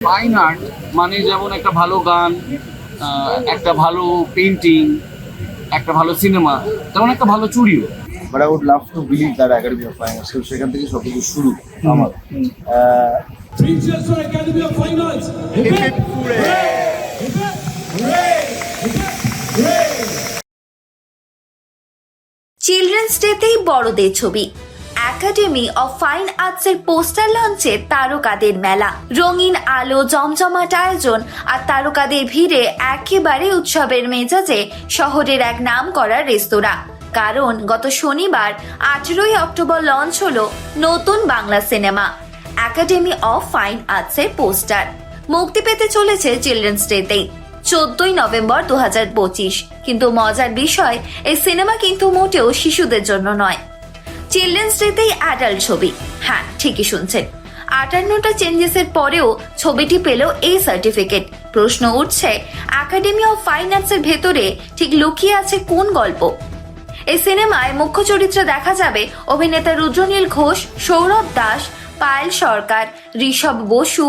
Fine art মানে যেমন একটা ভালো গান আহ, একটা ভালো পেন্টিং একটা ভালো সিনেমা তেমন একটা ভালো চুরিও but I would love to believe that academy of fine arts সেখান থেকে সব কিছু শুরু আমার। hooray! Hip hip hooray! Children's ডেতেই বড়দের ছবি। একাডেমি অফ ফাইন আর্টসের পোস্টার লঞ্চে তারকাদের মেলা। রঙিন আলো, জমজমাট আয়োজন আর তারকাদের ভিড়ে একেবারে উৎসবের মেজাজে শহরের এক নাম করা রেস্তোরাঁ। কারণ গত শনিবার, আঠেরোই অক্টোবর লঞ্চ হলো নতুন Bangla cinema academy of fine আর্টসের পোস্টার মুক্তি পেতে চলেছে চিলড্রেন্স ডেতেই চোদ্দই নভেম্বর দু কিন্তু মজার বিষয়, এই সিনেমা কিন্তু মোটেও শিশুদের জন্য নয়। চিলড্রেন্স ডেতেই অ্যাডাল্ট ছবি। হ্যাঁ ঠিকই শুনছেন। আটান্নটা চেঞ্জেসের পরেও ছবিটি পেল এই সার্টিফিকেট প্রশ্ন উঠছে একাডেমি অফ ফাইন আর্টসের ভেতরে ঠিক লুকিয়ে আছে কোন গল্প? এই সিনেমায় মুখ্য চরিত্রে দেখা যাবে অভিনেতা রুদ্রনীল ঘোষ, সৌরভ দাস, পায়েল সরকার, ঋষভ বসু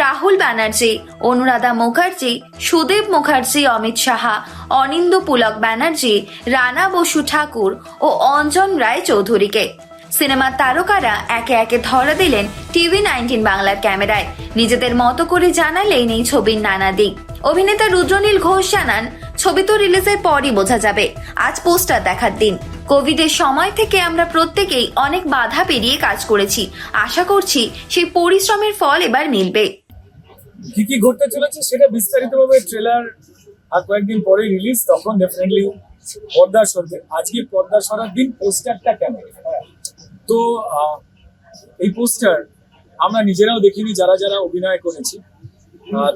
রাহুল ব্যানার্জি, অনুরাধা মুখার্জি সুদেব মুখার্জি, অমিত সাহা, অনিন্দ পুলক ব্যানার্জি, রানা বসু ঠাকুর ও অঞ্জন রায় চৌধুরীকে। সিনেমার তারকারা একে একে ধরা দিলেন টিভি নাইনটিন বাংলার ক্যামেরায়। নিজেদের মতো করে জানালেন এই ছবির নানা দিক। অভিনেতা রুদ্রনীল ঘোষ জানান, ছবি তো রিলিজের পরই বোঝা যাবে। আজ পোস্টার দেখার দিন। কোভিডের সময় থেকে আমরা প্রত্যেকেই অনেক বাধা পেরিয়ে কাজ করেছি। আশা করছি সেই পরিশ্রমের ফল এবার মিলবে। কি কি ঘটতে চলেছে সেটা বিস্তারিতভাবে ট্রেলার আর কয়েকদিন পরে রিলিজ তখন ডেফিনেটলি পর্দা সরবে। আজকে পর্দা সরার দিন পোস্টারটা কেন তো এই পোস্টার আমরা নিজেরাও দেখিনি, যারা যারা অভিনয় করেছি।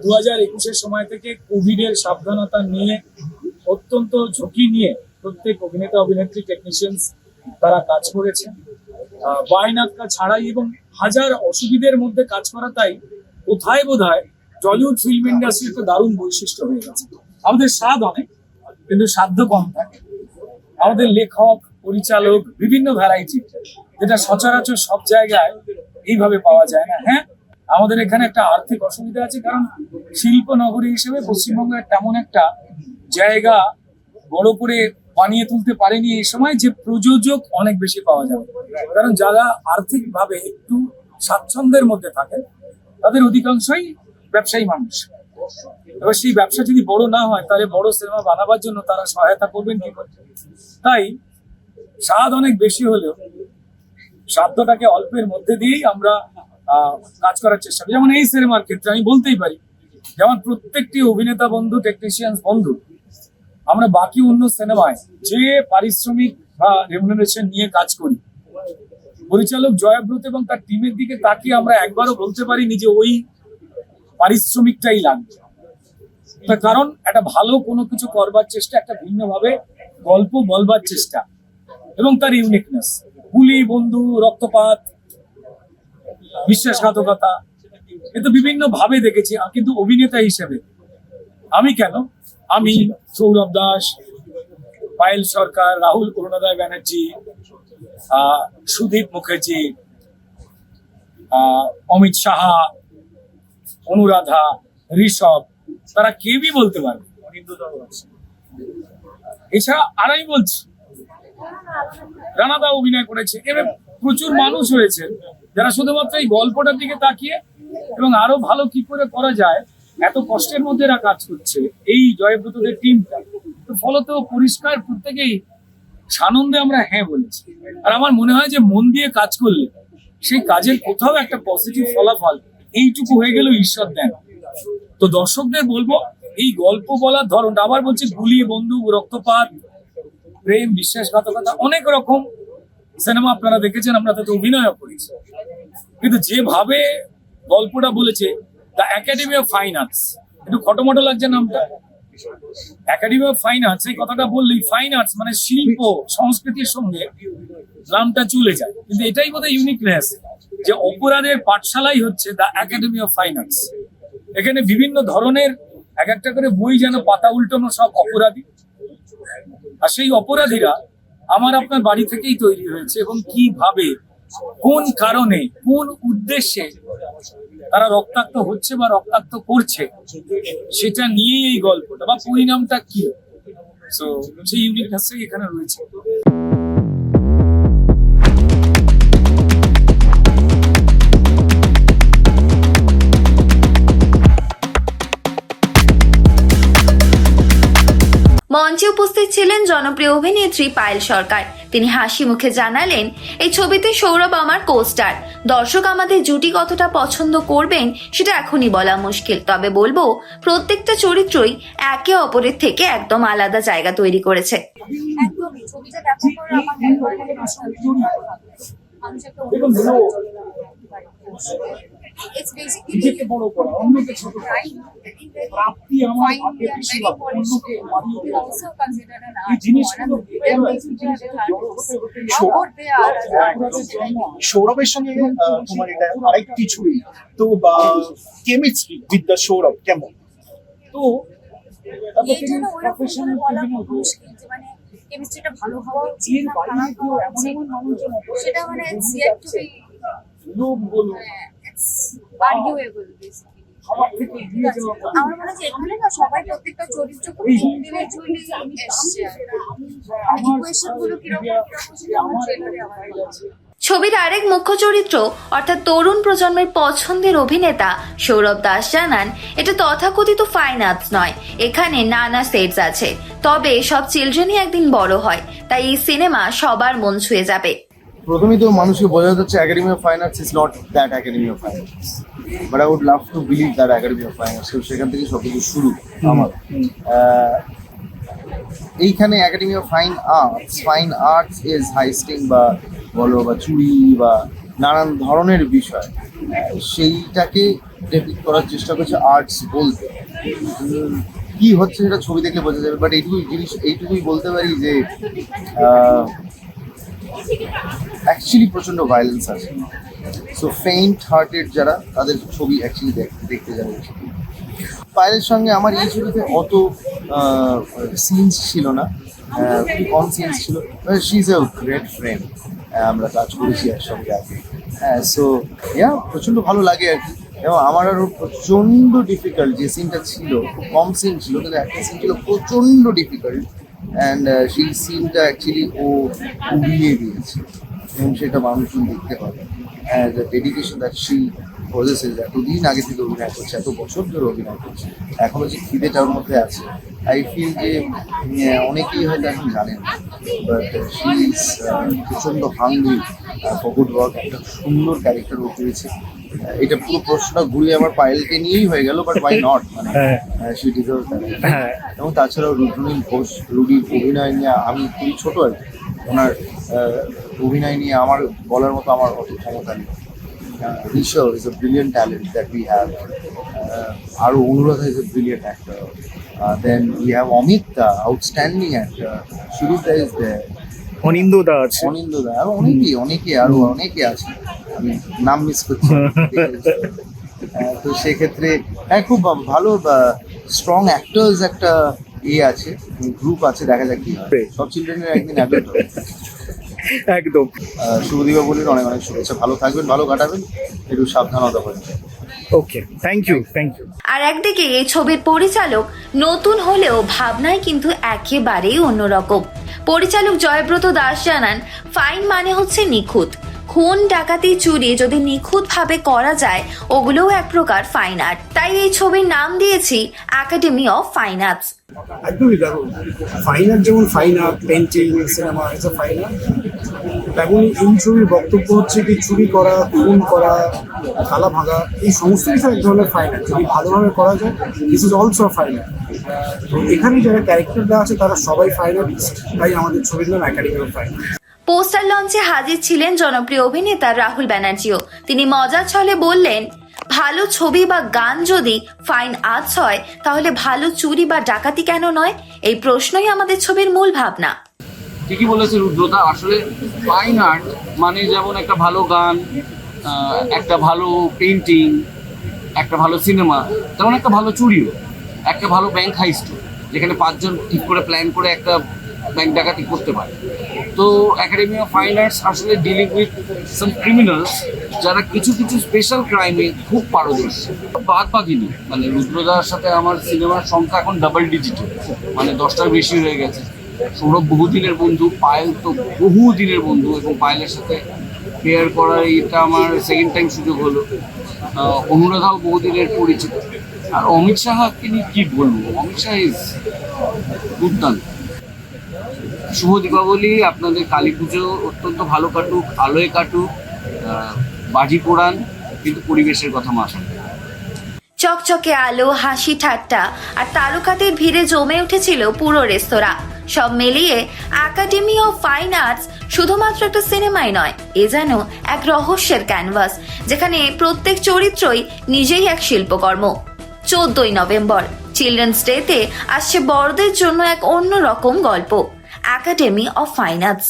দু হাজার একুশের সময় থেকে কোভিডের সাবধানতা নিয়ে অত্যন্ত ঝুঁকি নিয়ে প্রত্যেক অভিনেতা, অভিনেত্রী টেকনিশিয়ানস তারা কাজ করেছে বাইনাক্কা ছাড়াই এবং হাজার অসুবিধের মধ্যে কাজ করা তাই কোথায় বোধ হয় টলিউড ফিল্ম ইন্ডাস্ট্রির তো দারুণ বৈশিষ্ট্য হয়ে গেছে। আমাদের স্বাদ অনেক, কিন্তু সাধ্য কম থাকে। আমাদের লেখক, পরিচালক, বিভিন্ন ভ্যারাইটি যেটা সচরাচর সব জায়গায় এইভাবে পাওয়া যায় না। হ্যাঁ আমাদের এখানে একটা আর্থিক অসুবিধা আছে, কারণ শিল্প নগরী হিসেবে পশ্চিমবঙ্গের তেমন একটা জায়গা বড় করে বানিয়ে তুলতে পারেনি এই সময়, যে প্রযোজক অনেক বেশি পাওয়া যাবে। কারণ যারা আর্থিকভাবে একটু স্বাচ্ছন্দ্যের মধ্যে থাকে তাদের অধিকাংশই ব্যবসায়ী মানুষ। এবার সেই ব্যবসা যদি বড় না হয়, তাহলে বড় সিনেমা বানাবার জন্য তারা সহায়তা করবেন কি করে? তাই স্বাদ অনেক বেশি হলেও সাধ্যটাকে অল্পের মধ্যে দিয়েই আমরা কাজ করার চেষ্টা করি। যেমন এই সিনেমার ক্ষেত্রে আমি বলতেই পারি, যেমন প্রত্যেকটি অভিনেতা বন্ধু টেকনিশিয়ান বন্ধু, আমরা বাকি অন্য সিনেমায় যে পারিশ্রমিক বা রেমুনারেশন নিয়ে কাজ করি পরিচালক জয়াব্রত এবং তার টিমের দিকে তাকিয়ে আমরা একবারও বলতে পারিনি যে ওই পারিশ্রমিকটাই লাগবে তার কারণ, একটা ভালো কোনো কিছু করবার চেষ্টা, একটা ভিন্নভাবে গল্প বলবার চেষ্টা এবং তার ইউনিকনেস গুলি বন্ধু রক্তপাত, বিশ্বাসঘাতকতা, এ তো বিভিন্ন ভাবে দেখেছি কিন্তু অভিনেতা হিসেবে। আমি কেন? আমি সৌরভ দাস, পায়েল সরকার, রাহুল করুণাদয় ব্যানার্জি সুদীপ মুখার্জি অমিত সাহা অনুরাধা, ঋষভ, তারা কেউই বলতে পারবে এছাড়া আর আমি বলছি, রানাদা অভিনয় করেছে, এবার প্রচুর মানুষ হয়েছে যারা শুধুমাত্র এই গল্পটার দিকে তাকিয়ে এবং আরও ভালো কি করে করা যায়, এত কষ্টের মধ্যে এরা কাজ করছে, এই জয়ব্রতদের টিমটা তো ফলত পরিষ্কার প্রত্যেকেই সানন্দে আমরা হ্যাঁ বলেছি। আর আমার মনে হয় যে মন দিয়ে কাজ করলে সেই কাজের কোথাও একটা পজিটিভ ফলাফল এইটুকু হয়ে গেলেও ঈশ্বর দেন। তো দর্শকদের বলব, এই গল্প বলার ধরনটা, আবার বলছি গুলি বন্দুক রক্তপাত, প্রেম, বিশ্বাসঘাতকতা, অনেক রকম সিনেমা আপনারা দেখেছেন, আমরা তাতে অভিনয় করেছি। কিন্তু যেভাবে গল্পটা বলেছে the academy of fine arts একটু খটোমটো লাগছে নামটা। একাডেমি অফ ফাইন আর্টস এই কথাটা বললেই ফাইন আর্টস মানে শিল্প, সংস্কৃতির সঙ্গে নামটা চলে যায়। কিন্তু এটাই বোধহয় ইউনিকনেস যে অপরাধের পাঠশালাই হচ্ছে the academy of fine arts এখানে বিভিন্ন ধরনের এক একটা করে বই যেন পাতা উল্টানো সব অপরাধী। আর সেই অপরাধীরা আমার আপনার বাড়ি থেকেই তৈরি হয়েছে এবং কীভাবে কোন কারণে, কোন উদ্দেশ্যে তারা রক্তাক্ত হচ্ছে বা রক্তাক্ত করছে, সেটা নিয়েই এই গল্পটা বা পরিণামটা কি? সো সেই ইউনিট এখানে রয়েছে। উপস্থিত ছিলেন জনপ্রিয় অভিনেত্রী পায়েল সরকার। তিনি হাসি মুখে জানালেন, এই ছবিতে সৌরভ আমার কোস্টার দর্শক আমাদের জুটি কতটা পছন্দ করবেন সেটা এখনই বলা মুশকিল। তবে বলব, প্রত্যেকটা চরিত্রই একে অপরের থেকে একদম আলাদা জায়গা তৈরি করেছে। ছবিটা ইটস বেসিক্যালি নিজেকে বড় করা অন্যকে ছোট করা। প্রাপ্তি আমার ভাগ্যে বেশি অন্যকে মানিয়ে দেওয়া। এই জিনিসগুলো সৌরভের সঙ্গে তোমার এটা আরেকটি ছবি। তো বা কেমিস্ট্রি উইথ দ্য সৌরভ কেমন? তো মানে কেমিস্ট্রিটা ভালো হওয়া উচিত না খারাপ হওয়া উচিত? সেটা মানে লোক ইটস আর্গুয়েবল বেসিক্যালি সবার থেকে এগিয়ে যাওয়া আমার মনে হচ্ছে এখানে না সবাই প্রত্যেকটা চরিত্র খুব ইন্ডিভিজুয়ালি এসছে ইকুয়েশনগুলো কীরকম কীরকম ট্রেলারে আমার ছবির আরেক মুখ্য চরিত্র অর্থাৎ তরুণ প্রজন্মের পছন্দের অভিনেতা সৌরভ দাস জানান এটা তথাকথিত ফাইন আর্টস নয় এখানে নানা সেটস আছে। তবে সব চিলড্রেনই একদিন বড় হয় তাই এই সিনেমা সবার মন ছুঁয়ে যাবে। প্রথমেই তো মানুষকে বোঝা যাচ্ছে academy of fine arts is not that academy of fine arts but I would love to believe that academy of fine arts সেখান থেকে সব কিছু শুরু আমার। এইখানে academy of fine arts fine arts is heisting বা বলো বা চুরি বা নানান ধরনের বিষয়, সেইটাকে ডেপিক্ট করার চেষ্টা করছে আর্টস বলতে। কি হচ্ছে সেটা ছবি দেখলে বোঝা যাবে বাট এইটুকুই জিনিস, এইটুকুই বলতে পারি যে অ্যাকচুয়ালি প্রচণ্ড ভায়োলেন্স আছে। সো ফেইন্ট হার্টেড যারা তাদের ছবি অ্যাকচুয়ালি দেখতে যাবে। পায়েলের সঙ্গে আমার এই ছবিতে অত সিনস ছিল না। আহ, খুব কম সিনস ছিল। She is a great friend আমরা কাজ করেছি একসঙ্গে আগে। হ্যাঁ সো ইয়া প্রচণ্ড ভালো লাগে আর কি। এবং আমার আরও প্রচণ্ড ডিফিকাল্ট যে সিনটা ছিল খুব কম সিন ছিল কিন্তু একটা সিন ছিল প্রচণ্ড ডিফিকাল্ট অ্যান্ড সেই সিনটা অ্যাকচুয়ালি ও উড়িয়ে দিয়েছে। এবং সেটা মানুষজন দেখতে পাবে। And dedication that she possesses এতদিন আগে থেকে অভিনয় করছে, এত বছর ধরে অভিনয় করছে, এখনও যে খিদেটার মধ্যে আছে আই ফিল যে অনেকেই হয়তো এখন জানেন বাট শি ইজ প্রচণ্ড হাঙ্গরি ফর গুড ওয়ার্ক একটা সুন্দর ক্যারেক্টার ও পেয়েছে। এটা পুরো প্রশ্নটা ঘুরিয়ে আমার পায়েলকে নিয়েই হয়ে গেল বাট ওয়াই নট মানে সি ডিজার্ভ এবং তাছাড়াও রুদ্রনীল ঘোষ রুডির অভিনয় নিয়ে আমি খুবই ছোট আর কি। ওনার অভিনয় নিয়ে আমার বলার মতো আমার অত ক্ষমতা নেই Rishabh is brilliant talent that we have. Uh, আরও Anuradha is a brilliant actor. Uh, then we have Amit, the outstanding actor. Shurita is there. অনিন্দ্য দা আছে অনিন্দ দা আরও অনেকেই অনেকে আরও অনেকে আছে আমি নাম মিস করছি তো সেক্ষেত্রে হ্যাঁ খুব ভালো স্ট্রং অ্যাক্টার্স একটা ইয়ে আছে গ্রুপ আছে দেখা যাক কি হয়। সব চিলড্রেনের একদিন অ্যাডাল্ট একদম। শুভদীপা বলির অনেক অনেক শুভেচ্ছা। ভালো থাকবেন ভালো কাটাবেন একটু সাবধানতা করে okay thank you thank you আর একদিকে এই ছবির পরিচালক নতুন হলেও ভাবনায় কিন্তু একেবারেই অন্যরকম। পরিচালক জয়ব্রত দাস জানান ফাইন মানে হচ্ছে নিখুঁত। খুন, ডাকাতি, চুরি যদি নিখুঁতভাবে করা যায়, ওগুলোও এক প্রকার ফাইন আর্ট তাই এই ছবির নাম দিয়েছি একাডেমি অফ ফাইন আর্টস একদমই দেখো ফাইন আর্ট যেমন fine art painting cinema is a fine art তেমন এই ছবির বক্তব্য হচ্ছে কি, চুরি করা, খুন করা, থালা ভাঙা, এই সমস্ত কিছু এক ধরনের ফাইন আর্ট যদি ভালোভাবে করা যায় this is also fine art তো এখানে যারা ক্যারেক্টাররা আছে, তারা সবাই ফাইন আর্টিস্ট তাই আমাদের ছবির নাম academy of fine art poster লঞ্চে হাজির ছিলেন জনপ্রিয় অভিনেতা রাহুল ব্যানার্জিও। তিনি মজার ছলে বললেন, ভালো ছবি বা গান যদি ফাইন আর্টস হয়, তাহলে ভালো চুরি বা ডাকাতি কেন নয়? এই প্রশ্নই আমাদের ছবির মূল ভাবনা। ঠিকই বলেছে রুদ্রতা আসলে ফাইন আর্ট মানে যেমন একটা ভালো গান একটা ভালো পেন্টিং একটা ভালো সিনেমা, তেমন একটা ভালো চুরিও, একটা ভালো ব্যাংক হাইস্ট, যেখানে পাঁচজন ঠিক করে প্ল্যান করে একটা ব্যাংক ডাকাতি করতে পারে। তো একাডেমি অফ ফাইন আর্টস আসলে ডিলিং উইথ সাম ক্রিমিনালস যারা কিছু কিছু স্পেশাল ক্রাইমে খুব পারদর্শী। বাদ বাকিনি মানে রুদ্রদার সাথে আমার সিনেমার সংখ্যা এখন ডাবল ডিজিটে মানে দশটার বেশি হয়ে গেছে। সৌরভ বহুদিনের বন্ধু, পায়েল তো বহু দিনের বন্ধু এবং পায়েলের সাথে পেয়ার করার এটা আমার সেকেন্ড টাইম সুযোগ হলো। অনুরাধাও বহুদিনের পরিচিত। আর অমিত শাহকে নিয়ে কি বলব? অমিত শাহ ইজ দুর্দান্ত শুভ দীপাবলি, আপনাদের কালী পুজো অত্যন্ত ভালো কাটুক, আলোয় কাটুক বাজি পোড়ান, কিন্তু পরিবেশের কথা রাখবেন। চকচকে আলো, হাসি ঠাট্টা আর তারকাদের ভিড়ে জমে উঠেছিল পুরো রেস্তোরাঁ। সব মিলিয়ে একাডেমি অফ ফাইন আর্টস শুধুমাত্র একটা সিনেমাই নয়, এ যেন এক রহস্যের ক্যানভাস যেখানে প্রত্যেক চরিত্রই নিজেই এক শিল্পকর্ম। চোদ্দই নভেম্বর চিলড্রেন্স ডেতে আসছে বড়দের জন্য এক অন্যরকম গল্প। Academy of fine arts